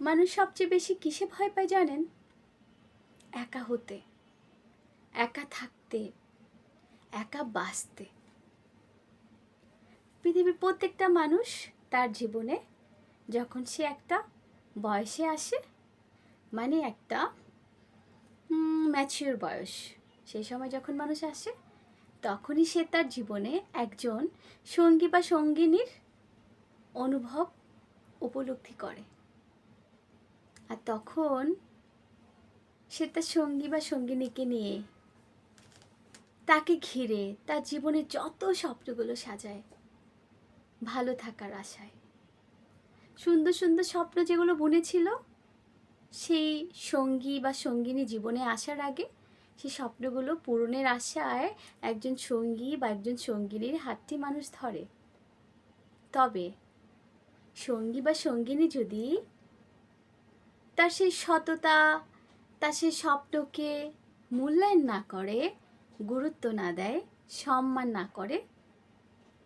মানুষ সবচেয়ে বেশি কিসে ভয় পায় জানেন? একা হতে, একা থাকতে, একা বাঁচতে। পৃথিবীর প্রত্যেকটা মানুষ তার জীবনে যখন সে একটা বয়সে আসে মানে একটা ম্যাচিওর বয়স সেই সময় যখন মানুষ আসে, তখনই সে তার জীবনে একজন সঙ্গী বা সঙ্গিনীর অনুভব উপলব্ধি করে। আর তখন সে তার সঙ্গী বা সঙ্গিনীকে নিয়ে তাকে ঘিরে তার জীবনের যত স্বপ্নগুলো সাজায়, ভালো থাকার আশায়। সুন্দর সুন্দর স্বপ্ন যেগুলো বুনেছিল, সেই সঙ্গী বা সঙ্গিনী জীবনে আসার আগে সেই স্বপ্নগুলো পূরণের আশায় একজন সঙ্গী বা একজন সঙ্গিনীর হাতটি মানুষ ধরে। তবে সঙ্গী বা সঙ্গিনী যদি তার সেই সততা তার সেই স্বপ্নকে মূল্যায়ন না করে, গুরুত্ব না দেয়, সম্মান না করে,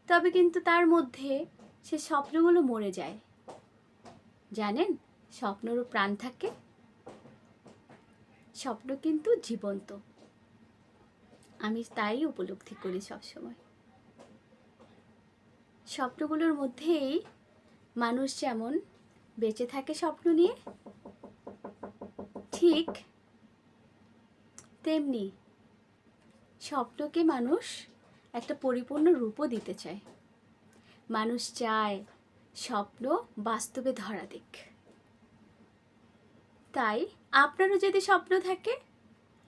তবে কিন্তু তার মধ্যে সে স্বপ্নগুলো মরে যায়। জানেন স্বপ্নেরও প্রাণ থাকে, স্বপ্ন কিন্তু জীবন্ত। আমি তাই উপলব্ধি করি সবসময়। স্বপ্নগুলোর মধ্যেই মানুষ যেমন বেঁচে থাকে স্বপ্ন নিয়ে ঠিক তেমনি স্বপ্নকে মানুষ একটা পরিপূর্ণ রূপও দিতে চায়। মানুষ চায় স্বপ্ন বাস্তবে ধরা দিক। তাই আপনারও যদি স্বপ্ন থাকে,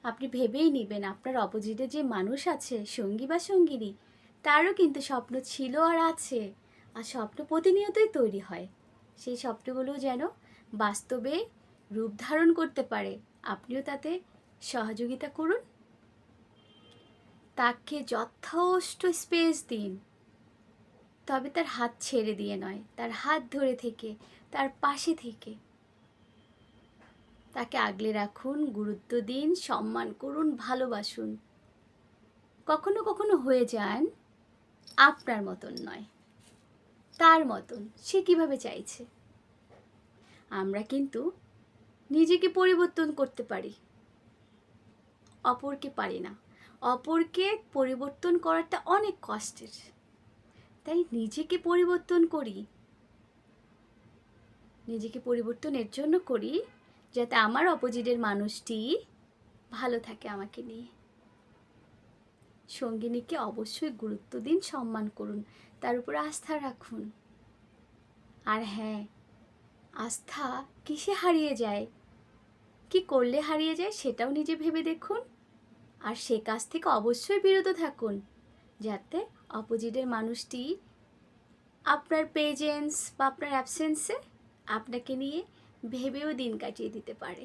আপনি ভেবেই নেবেন আপনার অপোজিটে যে মানুষ আছে, সঙ্গী বা সঙ্গিনী, তারও কিন্তু স্বপ্ন ছিল আর আছে, আর স্বপ্ন প্রতিনিয়তই তৈরি হয়। সেই স্বপ্নগুলো যেন বাস্তবে রূপ ধারণ করতে পারে, আপনিও তাতে সহযোগিতা করুন। তাকে যথেষ্ট স্পেস দিন। তবে তার হাত ছেড়ে দিয়ে নয়, তার হাত ধরে থেকে, তার পাশে থেকে। তাকে আগলে রাখুন, গুরুত্ব দিন, সম্মান করুন, ভালোবাসুন। কখনো কখনো হয়ে যান, আপনার মতন নয়, তার মতন, সে কীভাবে চাইছে? আমরা কিন্তু নিজেকে পরিবর্তন করতে পারি। অপরকে পারি না। অপরকে পরিবর্তন করাটা অনেক কষ্টের। তাই নিজেকে পরিবর্তন করি। নিজেকে পরিবর্তনের জন্য করি যাতে আমার অপোজিটের মানুষটি ভালো থাকে আমাকে নিয়ে। সঙ্গিনীকে অবশ্যই গুরুত্ব দিন, সম্মান করুন, তার উপর আস্থা রাখুন। আর হ্যাঁ আস্থা কিসে হারিয়ে যায়? কি করলে হারিয়ে যায় সেটাও নিজে ভেবে দেখুন। আর সে কাজ থেকে অবশ্যই বিরত থাকুন, যাতে অপোজিটের মানুষটি আপনার প্রেজেন্স বা আপনার অ্যাবসেন্সে আপনাকে নিয়ে ভেবেও দিন কাটিয়ে দিতে পারে।